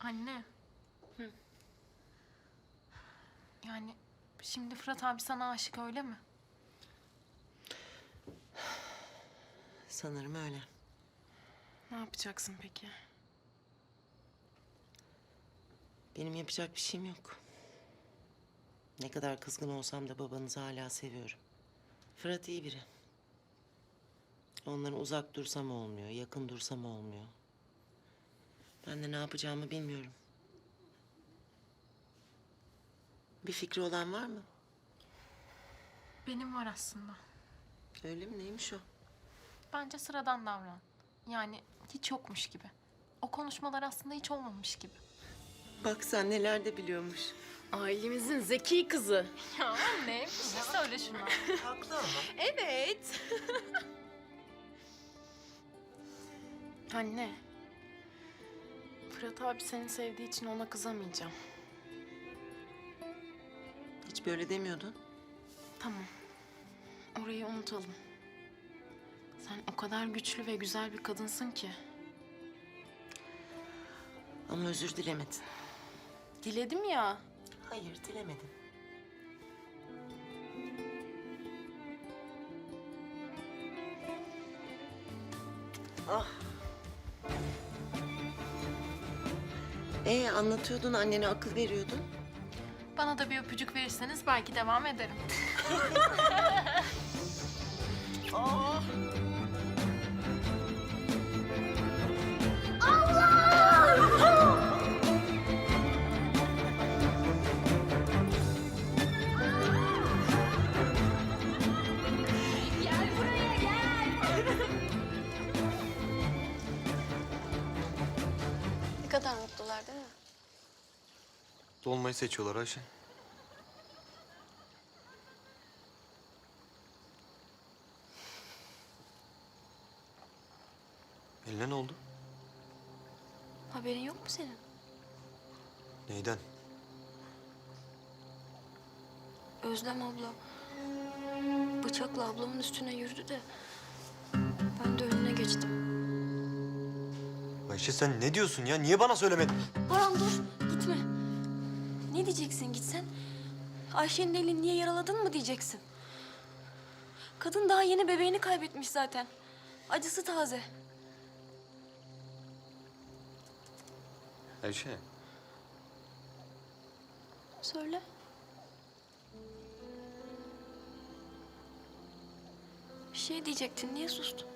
Anne. Yani şimdi Fırat abi sana aşık öyle mi? Sanırım öyle. Ne yapacaksın peki? Benim yapacak bir şeyim yok. Ne kadar kızgın olsam da babanızı hala seviyorum. Fırat iyi biri. Onların uzak dursam olmuyor, yakın dursam olmuyor. Ben de ne yapacağımı bilmiyorum. Bir fikri olan var mı? Benim var aslında. Öyle mi? Neymiş o? Bence sıradan davran. Yani hiç yokmuş gibi. O konuşmalar aslında hiç olmamış gibi. Bak sen neler de biliyormuş. Ailemizin zeki kızı. Ya anne bir şey söyle şuna. Haklı ama. Evet. Anne. Fırat abi seni sevdiği için ona kızamayacağım. Hiç böyle demiyordun. Tamam. Orayı unutalım. Sen o kadar güçlü ve güzel bir kadınsın ki. Ama özür dilemedin. Diledim ya. Hayır, dilemedin. Ah. Ee, anlatıyordun, annene akıl veriyordun. Bana da bir öpücük verirseniz belki devam ederim. Ne Dolmayı seçiyorlar Ayşe. Eline ne oldu? Haberin yok mu senin? Neyden? Özlem abla bıçakla ablamın üstüne yürüdü de ben de önüne geçtim. Ayşe sen ne diyorsun ya? Niye bana söylemedin? Baran dur. Ne diyeceksin gitsen? Ayşe'nin elini niye yaraladın mı diyeceksin? Kadın daha yeni bebeğini kaybetmiş zaten. Acısı taze. Ayşe. Söyle. Bir şey diyecektin. Niye sustun?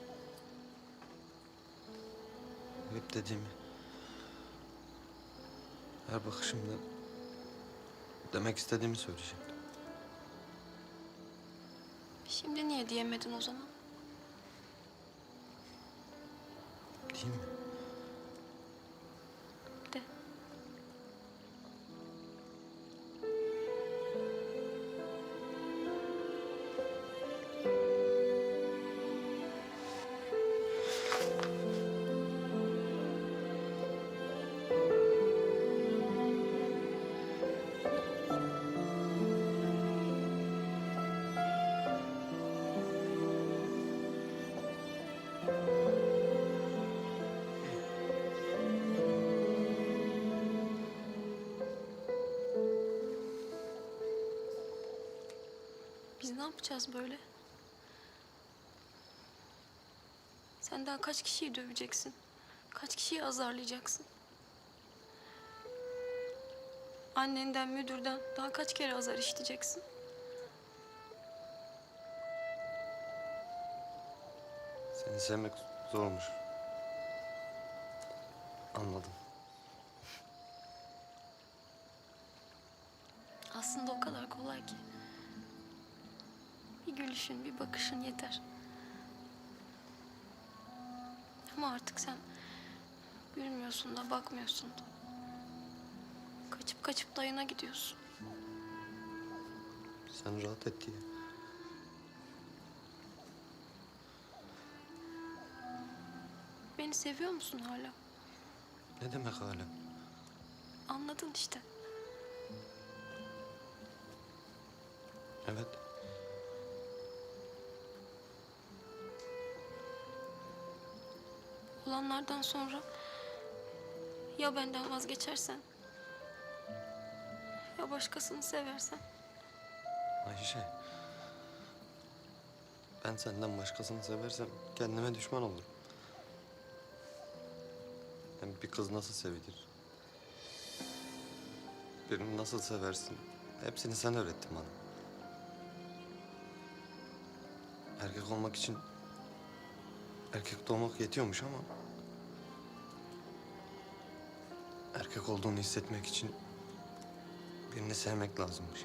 Hep dediğimi. Her bakışımda demek istediğimi söyleyecektim. Şimdi niye diyemedin o zaman? Değil mi? Biz ne yapacağız böyle? Sen daha kaç kişiyi döveceksin? Kaç kişiyi azarlayacaksın? Annenden, müdürden daha kaç kere azar işiteceksin? Seni sevmek zormuş. Anladım. Aslında o kadar kolay ki. Bir gülüşün, bir bakışın yeter. Ama artık sen gülmüyorsun da bakmıyorsun da. Kaçıp kaçıp dayına gidiyorsun. Sen rahat et diye. Beni seviyor musun hala? Ne demek hala? Anladın işte. Evet. Olanlardan sonra Ya benden vazgeçersen? Ya başkasını seversen? Ayşe. Ben senden başkasını seversem kendime düşman olurum. Hem bir kız nasıl sevilir? Birini nasıl seversin? Hepsini sen öğrettin bana. Erkek olmak için erkek doğmak yetiyormuş ama erkek olduğunu hissetmek için birini sevmek lazımmış.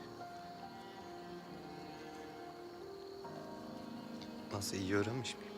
Nasıl iyi öğrenmiş miyim?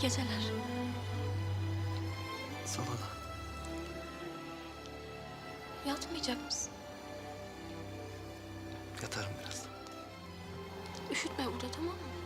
İyi geceler. Sana da. Yatmayacak mısın? Yatarım biraz. Üşütme burada tamam mı?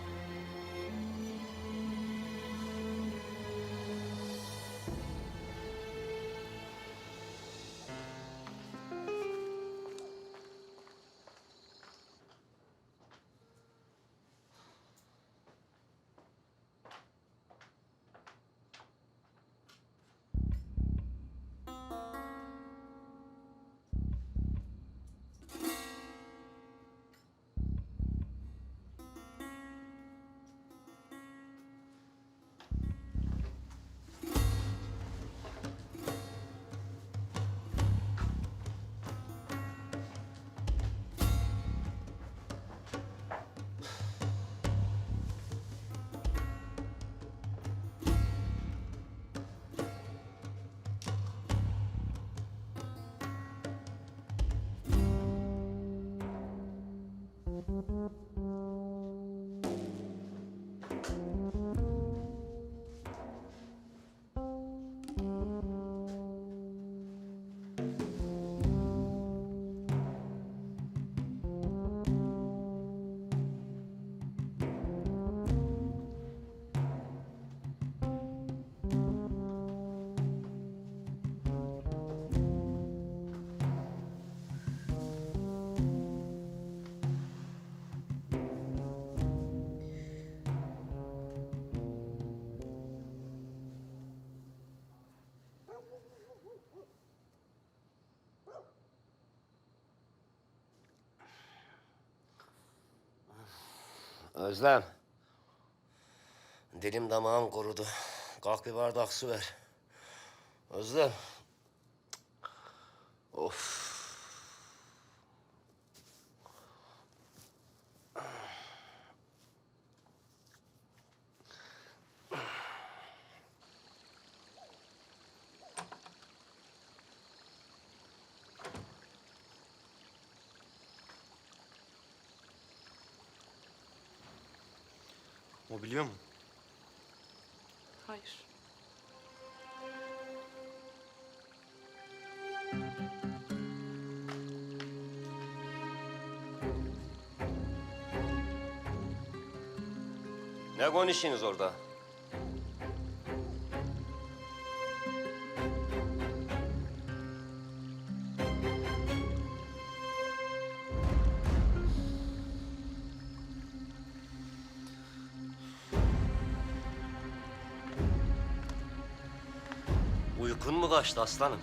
Özlem. Dilim damağım kurudu. Kalk bir bardak su ver. Özlem. Of. O biliyor mu? Hayır. Ne konuşuyorsunuz orada? Uykun mu kaçtı aslanım?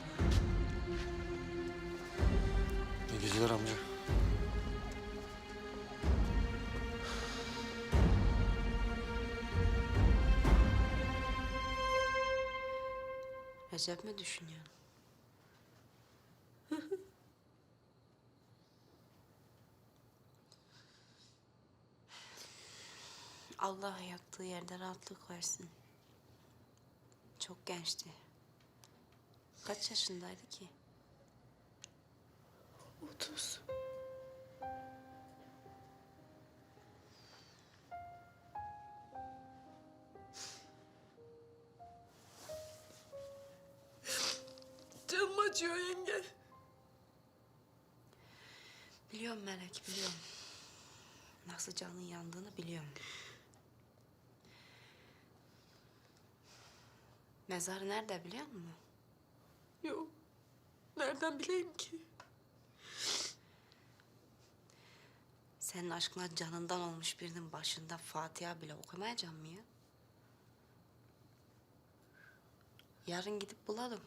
İyi geceler amca. Recep mi düşünüyorsun? Allah yattığı yerde rahatlık versin. Çok gençti. Kaç yaşındaydı ki? Otuz. Canım acıyor yenge. Biliyorum Melek, biliyorum. Nasıl canın yandığını biliyorum. Mezarı nerede biliyor musun? Yok. Nereden bileyim ki? Senin aşkına canından olmuş birinin başında Fatiha bile okumayacağım mı ya? Yarın gidip bulalım.